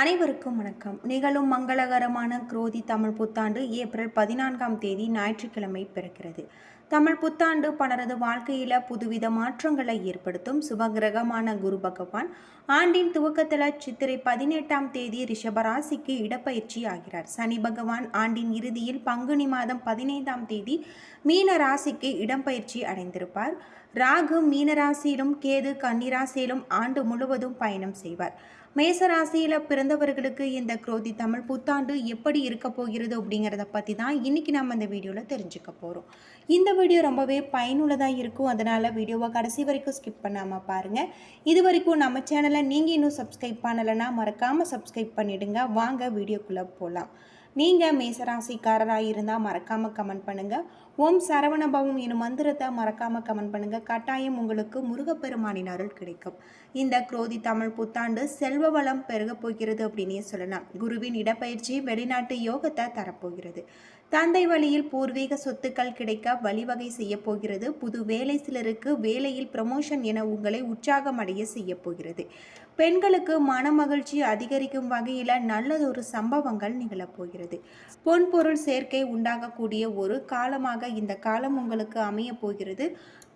அனைவருக்கும் வணக்கம். நிகழும் மங்களகரமான குரோதி தமிழ் புத்தாண்டு ஏப்ரல் பதினான்காம் தேதி ஞாயிற்றுக்கிழமை பிறக்கிறது. தமிழ் புத்தாண்டு பலரது வாழ்க்கையில புதுவித மாற்றங்களை ஏற்படுத்தும் சுபகிரகமான குரு பகவான் ஆண்டின் துவக்கத்தில் சித்திரை பதினெட்டாம் தேதி ரிஷபராசிக்கு இடப்பயிற்சி ஆகிறார். சனி பகவான் ஆண்டின் இறுதியில் பங்குனி மாதம் பதினைந்தாம் தேதி மீன ராசிக்கு இடம்பெயர்ச்சி அடைந்திருப்பார். ராகு மீனராசியிலும் கேது கன்னிராசியிலும் ஆண்டு முழுவதும் பயணம் செய்வார். மேசராசியில் பிறந்தவர்களுக்கு இந்த குரோதி தமிழ் புத்தாண்டு எப்படி இருக்க போகிறது அப்படிங்கிறத பற்றி தான் இன்றைக்கி நம்ம இந்த வீடியோவில் தெரிஞ்சுக்க போகிறோம் இந்த வீடியோ ரொம்பவே பயனுள்ளதாக இருக்கும். அதனால் வீடியோவை கடைசி வரைக்கும் ஸ்கிப் பண்ணாமல் பாருங்கள் இது வரைக்கும் நம்ம சேனலை நீங்கள் இன்னும் சப்ஸ்கிரைப் பண்ணலைன்னா மறக்காமல் சப்ஸ்கிரைப் பண்ணிவிடுங்க வாங்க வீடியோக்குள்ளே போகலாம் நீங்கள் மேசராசிக்காரராக இருந்தால் மறக்காமல் கமெண்ட் பண்ணுங்கள் ஓம் சரவணபவம் எனும் மந்திரத்தை மறக்காமல் கமெண்ட் பண்ணுங்கள் கட்டாயம் உங்களுக்கு முருகப்பெருமானின் அருள் கிடைக்கும். இந்த குரோதி தமிழ் புத்தாண்டு செல்வ வளம் பெருகப் போகிறது அப்படின்னே சொல்லலாம். குருவின் இடப்பயிற்சி வெளிநாட்டு யோகத்தை தரப்போகிறது. தந்தை வழியில் பூர்வீக சொத்துக்கள் கிடைக்க வழிவகை செய்ய போகிறது. புது வேலை சிலருக்கு வேலையில் ப்ரமோஷன் என உங்களை உற்சாகமடைய செய்ய போகிறது. பெண்களுக்கு மனமகிழ்ச்சி அதிகரிக்கும் வகையில் நல்லதொரு சம்பவங்கள் நிகழப்போகிறது பொன்பொருள் சேர்க்கை உண்டாகக்கூடிய ஒரு காலமாக இந்த காலம் உங்களுக்கு அமைய போகிறது.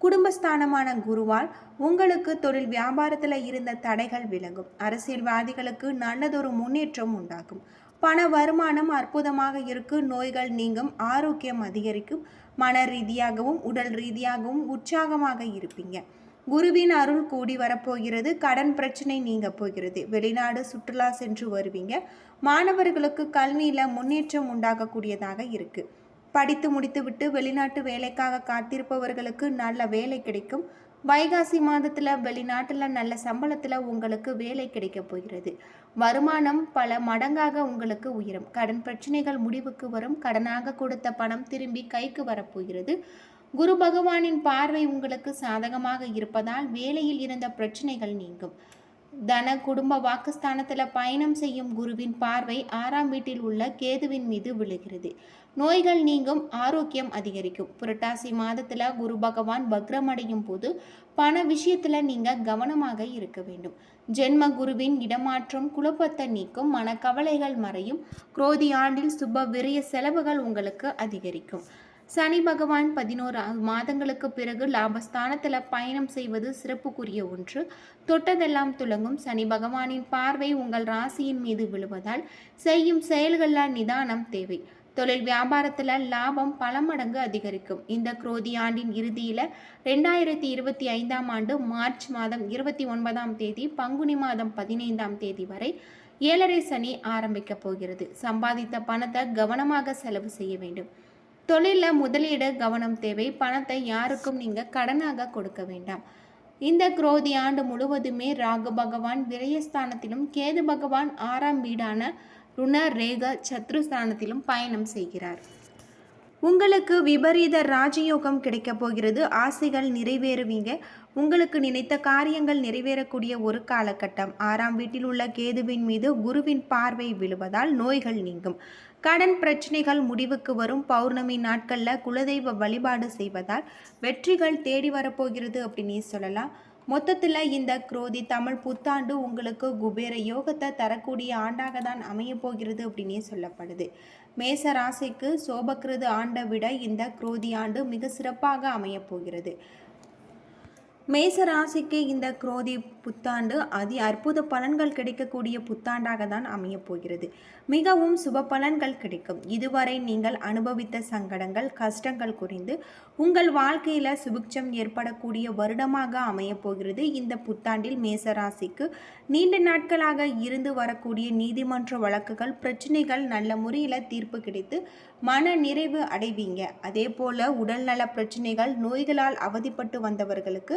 குடும்பஸ்தானமான குருவால் உங்களுக்கு தொழில் வியாபாரத்தில் இருந்த தடைகள் விலகும். அரசியல்வாதிகளுக்கு நல்லதொரு முன்னேற்றம் உண்டாகும். பண வருமானம் அற்புதமாக இருக்கு. நோய்கள் நீங்கும். ஆரோக்கியம் அதிகரிக்கும். மன ரீதியாகவும் உடல் ரீதியாகவும் உற்சாகமாக இருப்பீங்க. குருவின் அருள் கூடி வரப்போகிறது. கடன் பிரச்சனை நீங்க போகிறது. வெளிநாடு சுற்றுலா சென்று வருவீங்க. மாணவர்களுக்கு கல்வியில் முன்னேற்றம் உண்டாகக்கூடியதாக இருக்கு. படித்து முடித்துவிட்டு வெளிநாட்டு வேலைக்காக காத்திருப்பவர்களுக்கு நல்ல வேலை கிடைக்கும். வைகாசி மாதத்தில் வெளிநாட்டில் நல்ல சம்பளத்தில் உங்களுக்கு வேலை கிடைக்க போகிறது. வருமானம் பல மடங்காக உங்களுக்கு உயரும். கடன் பிரச்சனைகள் முடிவுக்கு வரும். கடனாக கொடுத்த பணம் திரும்பி கைக்கு வரப்போகிறது குரு பகவானின் பார்வை உங்களுக்கு சாதகமாக இருப்பதால் வேலையில் இருந்த பிரச்சனைகள் நீங்கும். தன குடும்ப வாக்குஸ்தானத்தில் பயணம் செய்யும் குருவின் பார்வை ஆறாம் வீட்டில் உள்ள கேதுவின் மீது விழுகிறது. நோய்கள் நீங்கும் ஆரோக்கியம் அதிகரிக்கும். புரட்டாசி மாதத்தில் குரு பகவான் வக்ரமடையும் போது பண விஷயத்தில் நீங்கள் கவனமாக இருக்க வேண்டும். ஜென்ம குருவின் இடமாற்றம் குழப்பத்தை நீக்கும் மனக்கவலைகள் மறையும் குரோதி ஆண்டில் சுப விரிய செலவுகள் உங்களுக்கு அதிகரிக்கும். சனி பகவான் பதினோரு மாதங்களுக்கு பிறகு லாபஸ்தானத்தில் பயணம் செய்வது சிறப்புக்குரிய ஒன்று. தொட்டதெல்லாம் துலங்கும் சனி பகவானின் பார்வை உங்கள் ராசியின் மீது விழுவதால் செய்யும் செயல்களில் நிதானம் தேவை. தொழில் வியாபாரத்தில் லாபம் பல மடங்கு அதிகரிக்கும். இந்த குரோதி ஆண்டின் இறுதியில் ரெண்டாயிரத்தி இருபத்தி ஐந்தாம் ஆண்டு மார்ச் மாதம் இருபத்தி ஒன்பதாம் தேதி பங்குனி மாதம் பதினைந்தாம் தேதி வரை ஏழரை சனி ஆரம்பிக்கப் போகிறது. சம்பாதித்த பணத்தை கவனமாக செலவு செய்ய வேண்டும். தொழிலில் முதலீடு கவனம் தேவை. பணத்தை யாருக்கும் நீங்கள் கடனாக கொடுக்க வேண்டாம். இந்த குரோதி ஆண்டு முழுவதுமே ராகு பகவான் விரயஸ்தானத்திலும் கேது பகவான் ஆறாம் வீடான ருண ரேக சத்ருஸ்தானத்திலும் பயணம் செய்கிறார். உங்களுக்கு விபரீத ராஜயோகம் கிடைக்கப் போகிறது. ஆசைகள் நிறைவேறுவீங்க. உங்களுக்கு நினைத்த காரியங்கள் நிறைவேறக்கூடிய ஒரு காலகட்டம். ஆறாம் வீட்டில் உள்ள கேதுவின் மீது குருவின் பார்வை விழுவதால் நோய்கள் நீங்கும். கடன் பிரச்சனைகள் முடிவுக்கு வரும். பௌர்ணமி நாட்களில் குலதெய்வ வழிபாடு செய்வதால் வெற்றிகள் தேடி வரப்போகிறது அப்படின்னு சொல்லலாம். மொத்தத்தில் இந்த குரோதி தமிழ் புத்தாண்டு உங்களுக்கு குபேர யோகத்தை தரக்கூடிய ஆண்டாக தான் அமையப்போகிறது அப்படின்னே சொல்லப்படுது. மேச ராசிக்கு சோபக்கிருது ஆண்டை விட இந்த குரோதி ஆண்டு மிக சிறப்பாக அமையப் போகிறது. மேச ராசிக்கு இந்த குரோதி புத்தாண்டு அதி அற்புத பலன்கள் கிடைக்கக்கூடிய புத்தாண்டாக தான் அமையப் போகிறது மிகவும் சுப பலன்கள் கிடைக்கும். இதுவரை நீங்கள் அனுபவித்த சங்கடங்கள் கஷ்டங்கள் குறைந்து உங்கள் வாழ்க்கையில் சுபிக்ஷம் ஏற்படக்கூடிய வருடமாக அமையப் போகிறது இந்த புத்தாண்டில் மேச ராசிக்கு நீண்ட நாட்களாக இருந்து வரக்கூடிய நீதிமன்ற வழக்குகள் பிரச்சனைகள் நல்ல முறையில் தீர்ப்பு கிடைத்து மன நிறைவு அடைவீங்க. அதே போல் உடல்நல பிரச்சனைகள் நோய்களால் அவதிப்பட்டு வந்தவர்களுக்கு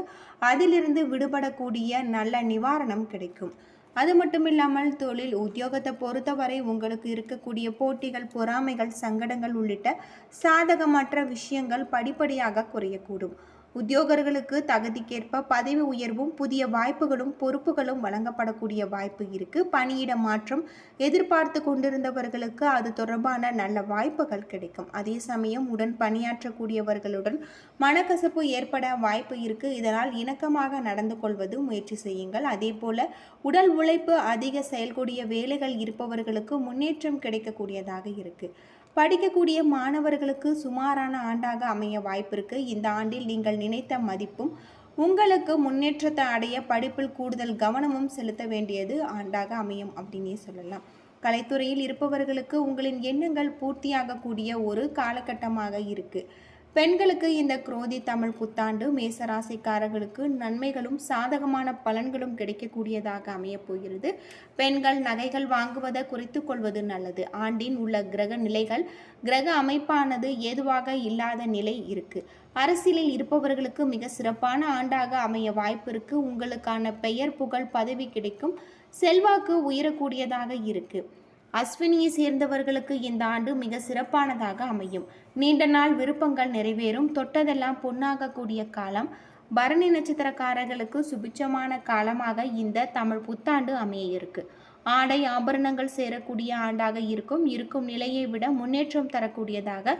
அதிலிருந்து விடுபடக்கூடிய நல்ல நிவாரணம் கிடைக்கும். அது மட்டும் இல்லாமல் தொழில் உத்தியோகத்தை பொறுத்தவரை உங்களுக்கு இருக்கக்கூடிய போட்டிகள் பொறாமைகள் சங்கடங்கள் உள்ளிட்ட சாதகமற்ற விஷயங்கள் படிப்படியாக குறையக்கூடும். உத்தியோகர்களுக்கு தகுதிக்கேற்ப பதவி உயர்வும் புதிய வாய்ப்புகளும் பொறுப்புகளும் வழங்கப்படக்கூடிய வாய்ப்பு இருக்கு. பணியிட மாற்றம் எதிர்பார்த்து கொண்டிருந்தவர்களுக்கு அது தொடர்பான நல்ல வாய்ப்புகள் கிடைக்கும். அதே சமயம் உடன் பணியாற்றக்கூடியவர்களுடன் மனக்கசப்பு ஏற்பட வாய்ப்பு இருக்கு. இதனால் இணக்கமாக நடந்து கொள்வது முயற்சி செய்யுங்கள். அதே போல உடல் உழைப்பு அதிக செயல்கூடிய வேலைகள் இருப்பவர்களுக்கு முன்னேற்றம் கிடைக்கக்கூடியதாக இருக்கு. படிக்கக்கூடிய மாணவர்களுக்கு சுமாரான ஆண்டாக அமைய வாய்ப்பிருக்கு. இந்த ஆண்டில் நீங்கள் நினைத்த மதிப்பும் உங்களுக்கு முன்னேற்றத்தை அடைய படிப்பில் கூடுதல் கவனமும் செலுத்த வேண்டியது ஆண்டாக அமையும் அப்படின்னே சொல்லலாம். கலைத்துறையில் இருப்பவர்களுக்கு உங்களின் எண்ணங்கள் பூர்த்தியாகக்கூடிய ஒரு காலகட்டமாக இருக்குது பெண்களுக்கு இந்த குரோதி தமிழ் புத்தாண்டு மேசராசிக்காரர்களுக்கு நன்மைகளும் சாதகமான பலன்களும் கிடைக்கக்கூடியதாக அமையப் போகிறது. பெண்கள் நகைகள் வாங்குவதை குறித்து கொள்வது நல்லது. ஆண்டின் உள்ள கிரக நிலைகள் கிரக அமைப்பானது ஏதுவாக இல்லாத நிலை இருக்கு. அரசியலில் இருப்பவர்களுக்கு மிக சிறப்பான ஆண்டாக அமைய வாய்ப்பு இருக்கு. உங்களுக்கான பெயர் புகழ் பதவி கிடைக்கும். செல்வாக்கு உயரக்கூடியதாக இருக்குது அஸ்வினியை சேர்ந்தவர்களுக்கு இந்த ஆண்டு மிக சிறப்பானதாக அமையும். நீண்ட நாள் விருப்பங்கள் நிறைவேறும். தொட்டதெல்லாம் பொன்னாகக்கூடிய காலம். பரணி நட்சத்திரக்காரர்களுக்கு சுபிட்சமான காலமாக இந்த தமிழ் புத்தாண்டு அமைய இருக்கு. ஆடை ஆபரணங்கள் சேரக்கூடிய ஆண்டாக இருக்கும். இருக்கும் நிலையை விட முன்னேற்றம் தரக்கூடியதாக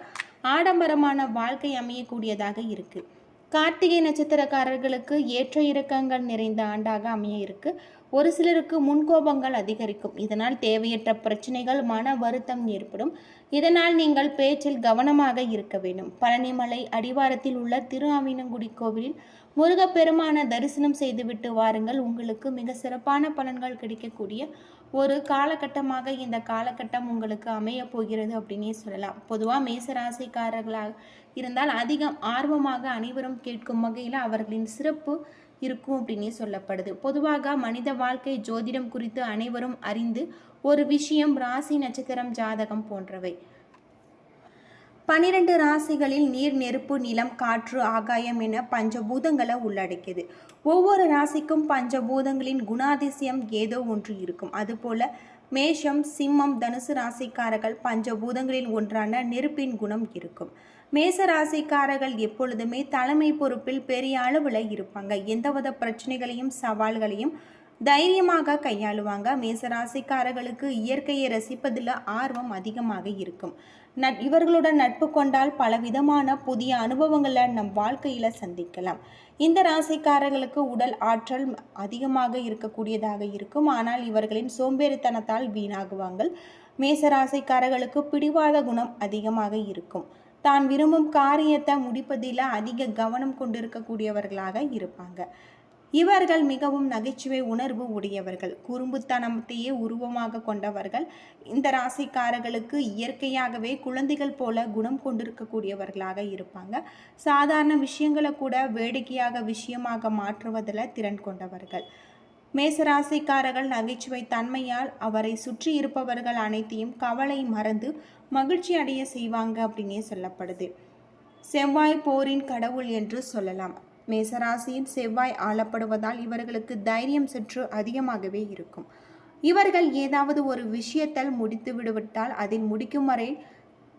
ஆடம்பரமான வாழ்க்கை அமையக்கூடியதாக இருக்குது கார்த்திகை நட்சத்திரக்காரர்களுக்கு ஏற்ற இறக்கங்கள் நிறைந்த ஆண்டாக அமைய இருக்கு ஒரு சிலருக்கு முன்கோபங்கள் அதிகரிக்கும். இதனால் தேவையற்ற பிரச்சனைகள் மன வருத்தம் ஏற்படும். இதனால் நீங்கள் பேச்சில் கவனமாக இருக்க வேண்டும். பழனிமலை அடிவாரத்தில் உள்ள திரு ஆவினங்குடி கோவிலில் முருகப்பெருமான தரிசனம் செய்துவிட்டு வாருங்கள். உங்களுக்கு மிக சிறப்பான பலன்கள் கிடைக்கக்கூடிய ஒரு காலகட்டமாக இந்த காலகட்டம் உங்களுக்கு அமைய போகிறது அப்படின்னே சொல்லலாம். பொதுவாக மேசராசிக்காரர்களாக இருந்தால் அதிகம் ஆர்வமாக அனைவரும் கேட்கும் வகையில் அவர்களின் சிறப்பு இருக்கும் அப்படின்னே சொல்லப்படுது. பொதுவாக மனித வாழ்க்கை ஜோதிடம் குறித்து அனைவரும் அறிந்து ஒரு விஷயம் ராசி நட்சத்திரம் ஜாதகம் போன்றவை. பனிரெண்டு ராசிகளில் நீர் நெருப்பு நிலம் காற்று ஆகாயம் என பஞ்சபூதங்களை உள்ளடக்கியது. ஒவ்வொரு ராசிக்கும் பஞ்சபூதங்களின் குணாதிசயம் ஏதோ ஒன்று இருக்கும். அதுபோல மேஷம் சிம்மம் தனுசு ராசிக்காரர்கள் பஞ்சபூதங்களில் ஒன்றான நெருப்பின் குணம் இருக்கும். மேச ராசிக்காரர்கள் எப்பொழுதுமே தலைமை பொறுப்பில் பெரிய அளவில் இருப்பாங்க. எந்தவித பிரச்சனைகளையும் சவால்களையும் தைரியமாக கையாளுவாங்க. மேசராசிக்காரர்களுக்கு இயற்கையை ரசிப்பதில் ஆர்வம் அதிகமாக இருக்கும். நட் இவர்களுடன் நட்பு கொண்டால் பலவிதமான புதிய அனுபவங்களை நம் வாழ்க்கையில் சந்திக்கலாம். இந்த ராசிக்காரர்களுக்கு உடல் ஆற்றல் அதிகமாக இருக்கக்கூடியதாக இருக்கும். ஆனால் இவர்களின் சோம்பேறித்தனத்தால் வீணாகுவாங்கள் மேச ராசிக்காரர்களுக்கு பிடிவாத குணம் அதிகமாக இருக்கும். தான் விரும்பும் காரியத்தை முடிப்பதில் அதிக கவனம் கொண்டிருக்கக்கூடியவர்களாக இருப்பாங்க. இவர்கள் மிகவும் நகைச்சுவை உணர்வு உடையவர்கள். குறும்புத்தனத்தையே உருவமாக கொண்டவர்கள். இந்த ராசிக்காரர்களுக்கு இயற்கையாகவே குழந்தைகள் போல குணம் கொண்டிருக்கக்கூடியவர்களாக இருப்பாங்க. சாதாரண விஷயங்களை கூட வேடிக்கையாக விஷயமாக மாற்றுவதில் திறன் கொண்டவர்கள். மேசராசிக்காரர்கள் நகைச்சுவை தன்மையால் அவரை சுற்றி இருப்பவர்கள் அனைத்தையும் கவலை மறந்து மகிழ்ச்சி அடைய செய்வாங்க அப்படின்னே சொல்லப்படுது. செவ்வாய் போரின் கடவுள் என்று சொல்லலாம். மேசராசியின் செவ்வாய் ஆளப்படுவதால் இவர்களுக்கு தைரியம் சற்று அதிகமாகவே இருக்கும். இவர்கள் ஏதாவது ஒரு விஷயத்தால் முடித்து விடுவிட்டால் அதை முடிக்கும் வரை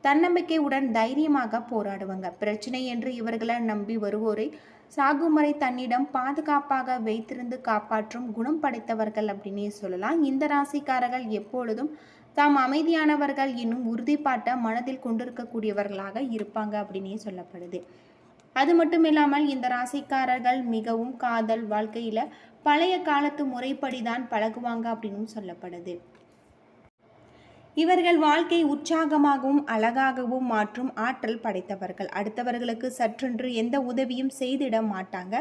தன்னம்பிக்கையுடன் தைரியமாக போராடுவாங்க. பிரச்சனை என்று இவர்களை நம்பி வருவோரை சாகுமறை தன்னிடம் பாதுகாப்பாக வைத்திருந்து காப்பாற்றும் குணம் படைத்தவர்கள் அப்படின்னே சொல்லலாம். இந்த ராசிக்காரர்கள் எப்பொழுதும் தாம் அமைதியானவர்கள் என்னும் உறுதிப்பாட்டை மனதில் கொண்டிருக்கக்கூடியவர்களாக இருப்பாங்க அப்படின்னே சொல்லப்படுது. அது மட்டும் இல்லாமல் இந்த ராசிக்காரர்கள் மிகவும் காதல் வாழ்க்கையில் பழைய காலத்து முறைப்படி தான் பழகுவாங்க அப்படின்னு சொல்லப்படுது. இவர்கள் வாழ்க்கை உற்சாகமாகவும் அழகாகவும் மாற்றும் ஆற்றல் படைத்தவர்கள். அடுத்தவர்களுக்கு சற்றென்று எந்த உதவியும் செய்திட மாட்டாங்க.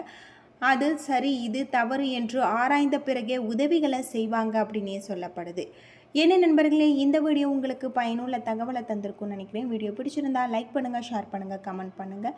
அது சரி இது தவறு என்று ஆராய்ந்த பிறகே உதவிகளை செய்வாங்க அப்படின்னே சொல்லப்படுது. என்ன நண்பர்களே இந்த வீடியோ உங்களுக்கு பயனுள்ள தகவலை தந்திருக்கும்னு நினைக்கிறேன். வீடியோ பிடிச்சிருந்தா லைக் பண்ணுங்கள் ஷேர் பண்ணுங்கள் கமெண்ட் பண்ணுங்கள்